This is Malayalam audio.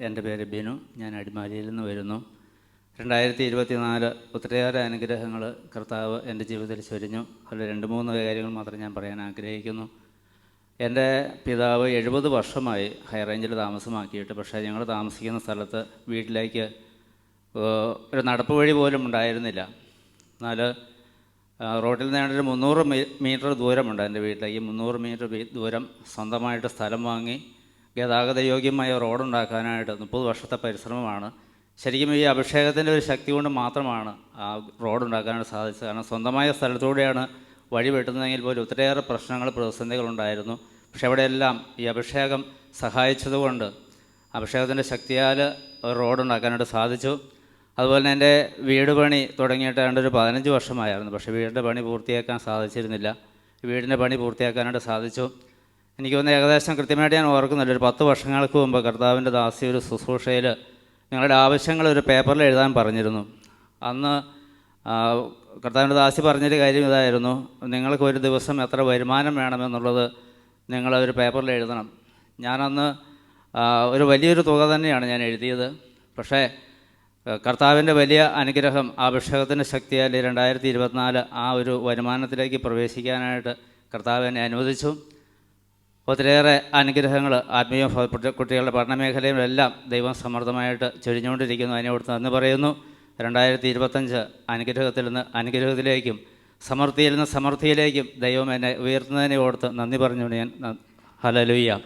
എന്റെ പേര് ബിനു ഞാൻ അടിമാലിയിൽ നിന്ന് വരുന്നു. രണ്ടായിരത്തി ഇരുപത്തി നാല് ഒത്തിരിയേറെ അനുഗ്രഹങ്ങൾ കർത്താവ് എന്റെ ജീവിതത്തിൽ ചൊരിഞ്ഞു. അതിൽ രണ്ട് മൂന്ന് കാര്യങ്ങൾ മാത്രം ഞാൻ പറയാൻ ആഗ്രഹിക്കുന്നു. എന്റെ പിതാവ് എഴുപത് വർഷമായി ഹൈ റേഞ്ചിൽ താമസമാക്കിയിട്ട് പക്ഷേ ഞങ്ങൾ താമസിക്കുന്ന സ്ഥലത്ത് വീട്ടിലേക്ക് ഒരു നടപ്പ് വഴി പോലും ഉണ്ടായിരുന്നില്ല. എന്നാൽ റോഡിൽ നിന്ന് ഒരു മുന്നൂറ് മീറ്റർ ദൂരമുണ്ട് എന്റെ വീട്ടിലേക്ക്. മുന്നൂറ് മീറ്റർ ദൂരം സ്വന്തമായിട്ട് സ്ഥലം വാങ്ങി ഗതാഗത യോഗ്യമായ റോഡുണ്ടാക്കാനായിട്ട് മുപ്പത് വർഷത്തെ പരിശ്രമമാണ്. ശരിക്കും ഈ അഭിഷേകത്തിന്റെ ഒരു ശക്തി കൊണ്ട് മാത്രമാണ് ആ റോഡുണ്ടാക്കാനായിട്ട് സാധിച്ചത്. കാരണം സ്വന്തമായ സ്ഥലത്തൂടെയാണ് വഴി വെട്ടുന്നതെങ്കിൽ പോലും ഒത്തിരിയേറെ പ്രശ്നങ്ങൾ പ്രതിസന്ധികളുണ്ടായിരുന്നു. പക്ഷെ അവിടെയെല്ലാം ഈ അഭിഷേകം സഹായിച്ചതുകൊണ്ട് അഭിഷേകത്തിന്റെ ശക്തിയാൽ റോഡുണ്ടാക്കാനായിട്ട് സാധിച്ചു. അതുപോലെ തന്നെ എന്റെ വീട് പണി തുടങ്ങിയിട്ട് ഏതാണ്ട് ഒരു പതിനഞ്ച് വർഷമായിരുന്നു. പക്ഷേ വീടിന്റെ പണി പൂർത്തിയാക്കാൻ സാധിച്ചിരുന്നില്ല. വീടിന്റെ പണി പൂർത്തിയാക്കാനായിട്ട് സാധിച്ചു. എനിക്ക് തോന്നുന്നു ഏകദേശം കൃത്യമായിട്ട് ഞാൻ ഓർക്കുന്നില്ല ഒരു പത്ത് വർഷങ്ങൾക്ക് മുമ്പ് കർത്താവിന്റെ ദാസി ഒരു ശുശ്രൂഷയിൽ നിങ്ങളുടെ ആവശ്യങ്ങൾ ഒരു പേപ്പറിൽ എഴുതാൻ പറഞ്ഞിരുന്നു. അന്ന് കർത്താവിന്റെ ദാസി പറഞ്ഞൊരു കാര്യം ഇതായിരുന്നു. നിങ്ങൾക്ക് ഒരു ദിവസം എത്ര വരുമാനം വേണമെന്നുള്ളത് നിങ്ങൾ ഒരു പേപ്പറിൽ എഴുതണം. ഞാനന്ന് ഒരു വലിയൊരു തുക തന്നെയാണ് ഞാൻ എഴുതിയത്. പക്ഷേ കർത്താവിന്റെ വലിയ അനുഗ്രഹം അഭിഷേകത്തിന്റെ ശക്തിയാൽ രണ്ടായിരത്തി ഇരുപത്തിനാല് ആ ഒരു വരുമാനത്തിലേക്ക് പ്രവേശിക്കാനായിട്ട് കർത്താവിനെ അനുവദിച്ചു. ഒത്തിരിയേറെ അനുഗ്രഹങ്ങൾ ആത്മീയ കുട്ടികളുടെ കുട്ടി- കുട്ടികളുടെ പഠനമേഖലയിലെല്ലാം ദൈവം സമൃദ്ധമായിട്ട് ചൊരിഞ്ഞുകൊണ്ടിരിക്കുന്നു. അതിനോട് നന്ദി പറയുന്നു. രണ്ടായിരത്തി ഇരുപത്തഞ്ച് അനുഗ്രഹത്തിൽ നിന്ന് അനുഗ്രഹത്തിലേക്കും സമൃദ്ധിയിൽ നിന്ന് സമൃദ്ധിയിലേക്കും ദൈവം എന്നെ ഉയർത്തുന്നതിനെ ഓർത്ത് നന്ദി പറഞ്ഞുകൊണ്ട് ഞാൻ ഹലലുയ്യ